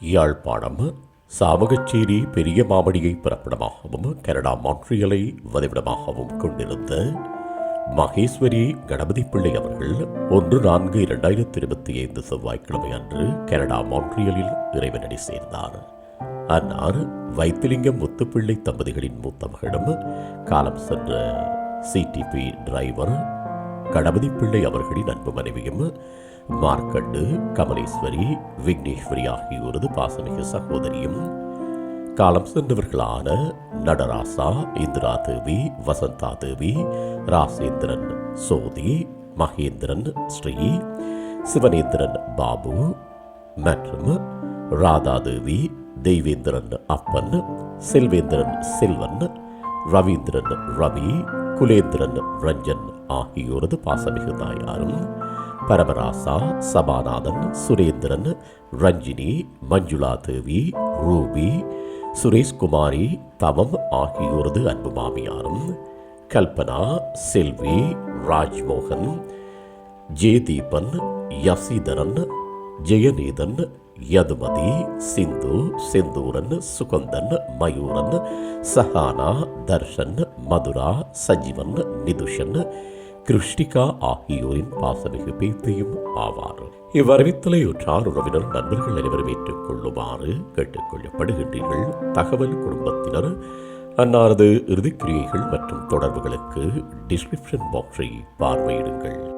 யாழ்ப்பாணம் சாவகச்சேரி பெரிய மாமடியை பிறப்பிடமாகவும் கனடா மான்ட்ரியலை வதிவிடமாகவும் கொண்டிருந்த மகேஸ்வரி கணபதி பிள்ளை அவர்கள் ஒன்று நான்கு இரண்டாயிரத்தி இருபத்தி ஐந்து செவ்வாய்க்கிழமை அன்று கனடா மான்ட்ரியலில் இறைவனடி சேர்ந்தார். அன்னார் வைத்திலிங்கம் முத்துப்பிள்ளை தம்பதிகளின் மூத்த மகளும் காலம் சென்ற சிடிபி டிரைவர் கணபதி பிள்ளை அவர்களின் அன்பு மனைவியும் மார்க்கண்டு கமலேஸ்வரி விக்னேஸ்வரி ஆகியோரது பாசமிகு சகோதரியும். காலம் சென்றவர்களான நடராசா இந்திரா தேவி வசந்தா தேவி ராசேந்திரன் சோதி மகேந்திரன் ஸ்ரீ சிவனேந்திரன் பாபு மற்றும் ராதாதேவி தெய்வேந்திரன் அப்பன் செல்வேந்திரன் செல்வன் ரவீந்திரன் ரவி குலேந்திரன் ரஞ்சன் ஆகியோரது பாசமிகு தாயாரும். பரமராசா சபாநாதன் சுரேந்திரன் ரஞ்சினி மஞ்சுளா தேவி ரூபி சுரேஷ்குமாரி தவம் ஆகியோரது அன்பு மாமியாரும் கல்பனா செல்வி ராஜ்மோகன் ஜெயதீபன் யசிதரன் ஜெயநீதன் யதுமதி சிந்து செந்தூரன் சுகந்தன் மயூரன் சஹானா தர்ஷன் மதுரா சஜீவன் நிதுஷன் கிருஷ்டிகா ஆகியோரின் பாசமிகு பேத்தையும் ஆவார். இவ்வறிவித்தலை உற்றார் உறவினர் நண்பர்கள் அனைவரும் ஏற்றுக்கொள்ளுமாறு கேட்டுக்கொள்ளப்படுகின்றீர்கள். தகவல் குடும்பத்தினர் அன்னாரது இறுதிக்கிரியைகள் மற்றும் தொடர்புகளுக்கு டிஸ்கிரிப்ஷன் பாக்ஸை பார்வையிடுங்கள்.